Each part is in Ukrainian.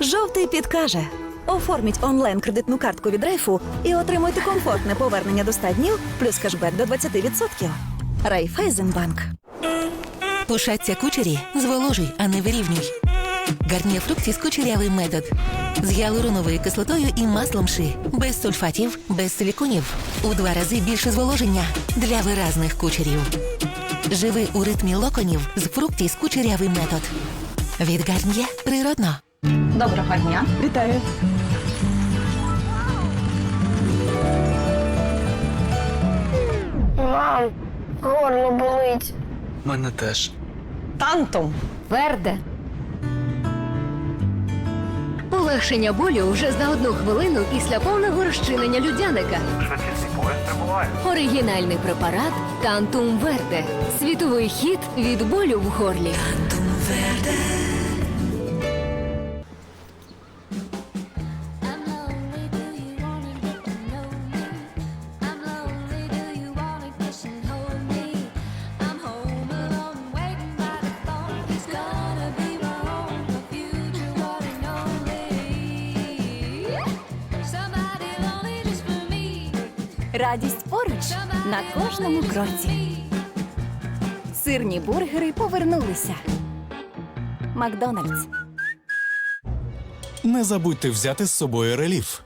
Жовтий підкаже. Оформіть онлайн кредитну картку від Райфу і отримуйте комфортне повернення до 100 днів плюс кешбек до 20%. Райфайзенбанк. Пушаться кучері зволожуй, а не вирівнюй. Гарнія фрукті з кучерявий метод. З гіалуроновою кислотою і маслом ши. Без сульфатів, без силіконів. У два рази більше зволоження для виразних кучерів. Живи у ритмі локонів з фрукті з кучерявий метод. Від Гарнія природно. Доброго дня. Вітаю. Мам, горло болить. Мене теж. Тантум. Верде. Полегшення болю вже за одну хвилину після повного розчинення людяника. Оригінальний препарат Тантум Верде. Світовий хід від болю в горлі. I'm Радість поруч на кожному кроці. Сирні бургери повернулися. Макдональдс. Не забудьте взяти з собою реліф.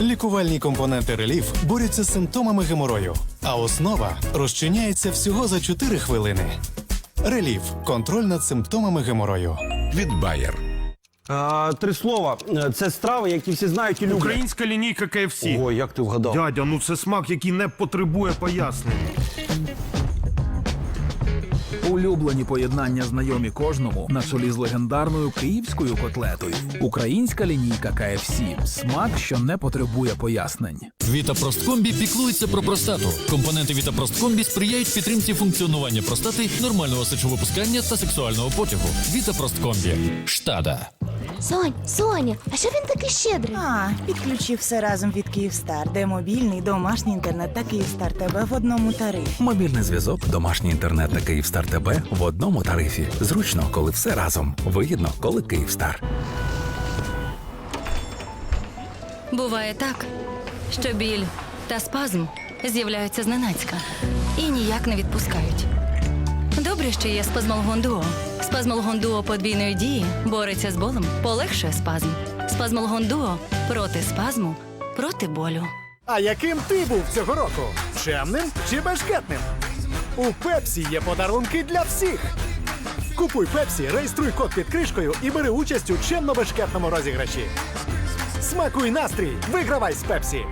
Лікувальні компоненти реліф борються з симптомами геморою, а основа розчиняється всього за 4 хвилини. Реліф контроль над симптомами геморою. від Bayer. А, три слова. Це страви, які всі знають і люблять. Українська лінійка KFC. Ой, як ти вгадав. Дядя, ну це смак, який не потребує пояснень. Улюблені поєднання знайомі кожному на чолі з легендарною київською котлетою. Українська лінійка KFC. Смак, що не потребує пояснень. Вітапросткомбі піклується про простату. Компоненти Вітапросткомбі сприяють підтримці функціонування простати, нормального сечовипускання та сексуального потягу. Вітапросткомбі. Штада. Сонь, Соня, а що він такий щедрий? А, підключив все разом від Київстар, де мобільний, домашній інтернет та Київстар ТБ в одному тарифі. Мобільний зв'язок, домашній інтернет та Київстар ТБ в одному тарифі. Зручно, коли все разом. Вигідно, коли Київстар. Буває так, що біль та спазм з'являються зненацька і ніяк не відпускають. Добре, що є спазмолгон дуо. Спазмолгон дуо подвійної дії бореться з болем, полегшує спазм. Спазмолгон дуо проти спазму, проти болю. А яким ти був цього року? Чемним чи бешкетним? У Пепсі є подарунки для всіх. Купуй Пепсі, реєструй код під кришкою і бери участь у чемно-бешкетному розіграші. Смакуй настрій! Вигравай з Пепсі!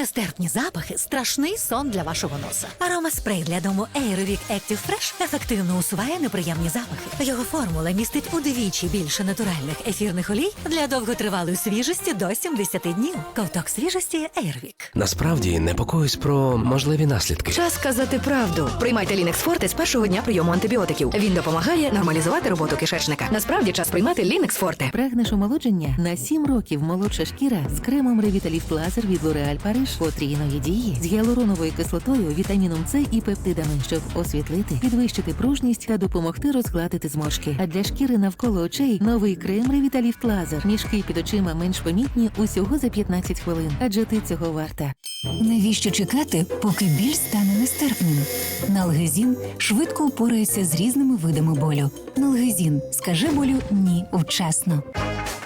Нестерпні запахи страшний сон для вашого носа. Аромаспрей для дому Aerovic Active Fresh ефективно усуває неприємні запахи. Його формула містить удвічі більше натуральних ефірних олій для довготривалої свіжості до 70 днів. Ковток свіжості Aerovic. Насправді непокоюсь про можливі наслідки. Час сказати правду. Приймайте Лінекс Форте з першого дня прийому антибіотиків. Він допомагає нормалізувати роботу кишечника. Насправді час приймати Лінекс Форте. Прагнеш омолодження на 7 років молодша шкіра з кремом Revitalift Laser від L'Oréal Paris потрійної дії з гіалуроновою кислотою, вітаміном С і пептидами, щоб освітлити, підвищити пружність та допомогти розгладити зморшки. А для шкіри навколо очей новий крем Revitalift Laser. Мішки під очима менш помітні усього за 15 хвилин. Адже ти цього варта. Навіщо чекати, поки біль стане нестерпним? Налгезін швидко упорається з різними видами болю. Налгезін скаже болю ні вчасно.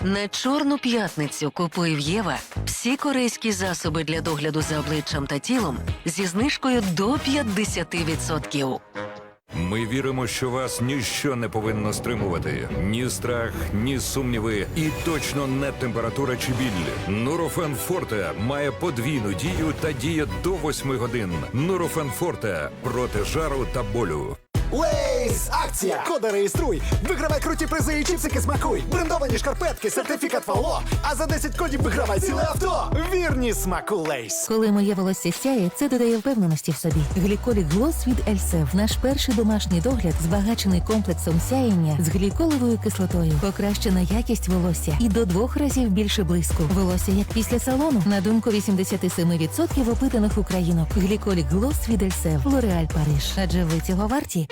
На чорну п'ятницю купує в Єва всі корейські засоби для догляду за обличчям та тілом зі знижкою до 50%. Ми віримо, що вас ніщо не повинно стримувати. Ні страх, ні сумніви, і точно не температура чи біль. Нурофен Форте має подвійну дію та діє до 8 годин. Нурофен Форте проти жару та болю. Лейс! Акція! Коди реєструй! Вигравай круті призи і чіпсики смакуй! Брендовані шкарпетки, сертифікат Фало! А за 10 кодів вигравай ціле авто! Вірні смаку Лейс! Коли моє волосся сяє, це додає впевненості в собі. Гліколік Глос від Ельсев. Наш перший домашній догляд, збагачений комплексом сяєння з гліколовою кислотою. Покращена якість волосся і до двох разів більше блиску. Волосся як після салону. На думку 87% опитаних українок. Гліколік Глос від Ельсев. Лореаль Париж. Адже ви цього варті.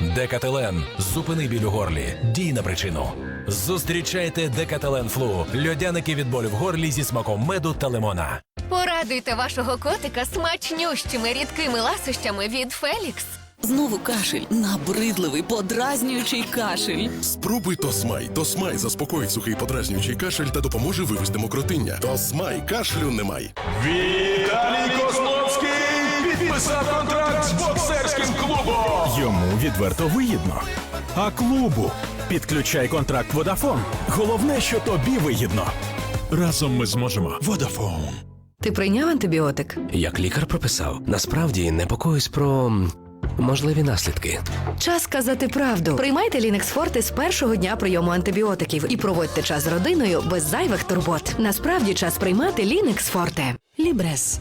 Декателен. Зупини біль у горлі. Дій на причину. Зустрічайте Декателен Флу. Льодяники від болю в горлі зі смаком меду та лимона. Порадуйте вашого котика смачнющими рідкими ласощами від Фелікс. Знову кашель, набридливий, подразнюючий кашель. Спробуй Тосмай. Тосмай заспокоїть сухий подразнюючий кашель та допоможе вивести мокротиння. Тосмай кашлю немає. Віталій Козловський підписав контракт з боксерським Йому відверто вигідно. А клубу підключай контракт Водафон. Головне, що тобі вигідно. Разом ми зможемо. Водафон. Ти прийняв антибіотик? Як лікар прописав, насправді непокоюсь про можливі наслідки. Час сказати правду. Приймайте Лінекс Форте з першого дня прийому антибіотиків і проводьте час з родиною без зайвих турбот. Насправді час приймати Лінекс Форте. Лібрес.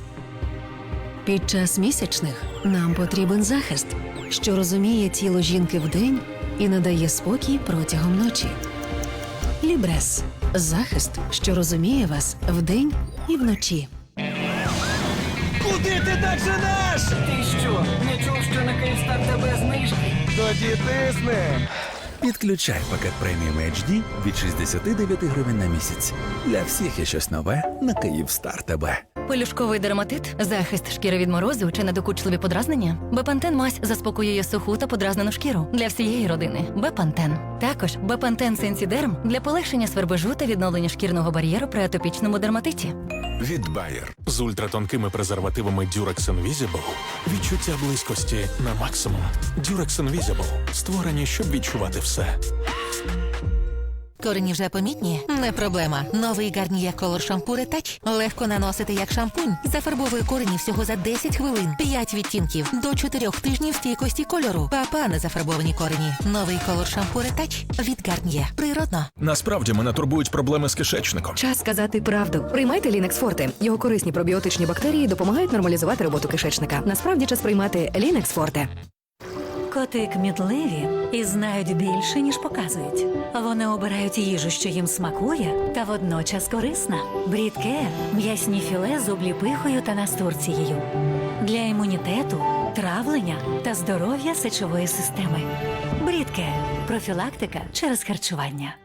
Під час місячних нам потрібен захист, що розуміє тіло жінки вдень і надає спокій протягом ночі. Лібрес захист, що розуміє вас вдень і вночі. Куди ти так женеш? Ти що, не чув, що на Київстар тебе знижки? Тоді тисни. Підключай пакет преміум HD від 69 гривень на місяць. Для всіх є щось нове на Київстар ТБ. Пелюшковий дерматит, захист шкіри від морозу чи недокучливі подразнення. Бепантен мазь заспокоює суху та подразнену шкіру для всієї родини. Бепантен. Також Бепантен Сенсідерм для полегшення свербежу та відновлення шкірного бар'єру при атопічному дерматиті. Від Bayer. з ультратонкими презервативами Durex Invisible. Відчуття близькості на максимум. Durex Invisible. створені, щоб відчувати все. Корені вже помітні? Не проблема. Новий Гарніє Color Shampoo Retouch. Легко наносити як шампунь. Зафарбовує корені всього за 10 хвилин. 5 відтінків до 4 тижнів стійкості кольору. Папа не зафарбовані корені. Новий Color Shampoo Retouch від Гарніє. Природно. Насправді мене турбують проблеми з кишечником. Час сказати правду. Приймайте Лінекс Форте. Його корисні пробіотичні бактерії допомагають нормалізувати роботу кишечника. Насправді час приймати Лінекс Форте. Коти кмітливі і знають більше, ніж показують. Вони обирають їжу, що їм смакує, та водночас корисна. Брідке м'ясні філе з обліпихою та настурцією. Для імунітету, травлення та здоров'я сечової системи. Брідке профілактика через харчування.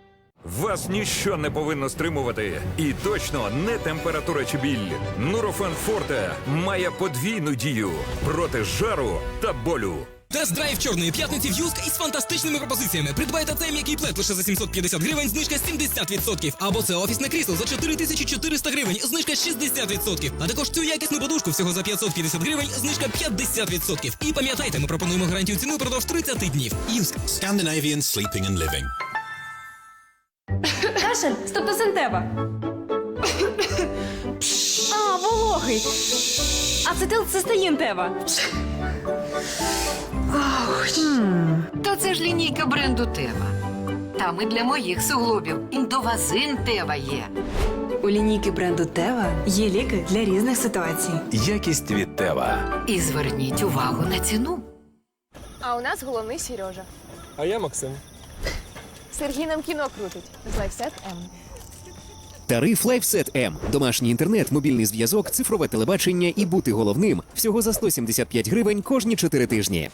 Вас ніщо не повинно стримувати. І точно не температура чи біль. Нурофен Форте має подвійну дію проти жару та болю. Тест-драйв чорної п'ятниці в Юск із фантастичними пропозиціями. Придбайте цей м'який плед лише за 750 гривень, знижка 70%. Або це офісне крісло за 4400 гривень, знижка 60%. А також цю якісну подушку всього за 550 гривень, знижка 50%. І пам'ятайте, ми пропонуємо гарантію ціни впродовж 30 днів. Юск. Scandinavian Sleeping and Living. Кашель, стептосинтева. А, вологий. Ацетилцистеїн тева. Та це ж лінійка бренду Тева. Там і для моїх суглобів індовазин Тева є. У лінійки бренду Тева є ліки для різних ситуацій. Якість від Тева. І зверніть увагу на ціну. А у нас головний Сережа. А я Максим. Сергій нам кіно крутить з Лайфсет М. Тариф LifeSet M. Домашній інтернет, мобільний зв'язок, цифрове телебачення і бути головним всього за 175 гривень кожні 4 тижні.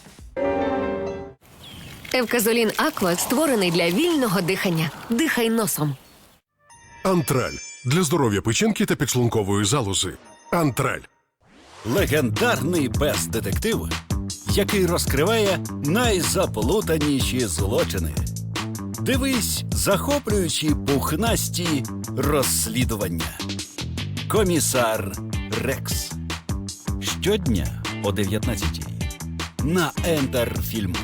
Евказолін Аква створений для вільного дихання. Дихай носом. Антраль для здоров'я печінки та підшлункової залози. Антраль. Легендарний пес-детектив, який розкриває найзаплутаніші злочини. Дивись захоплюючі пухнасті розслідування. Комісар Рекс. Щодня о 19 на Ентер Фільм.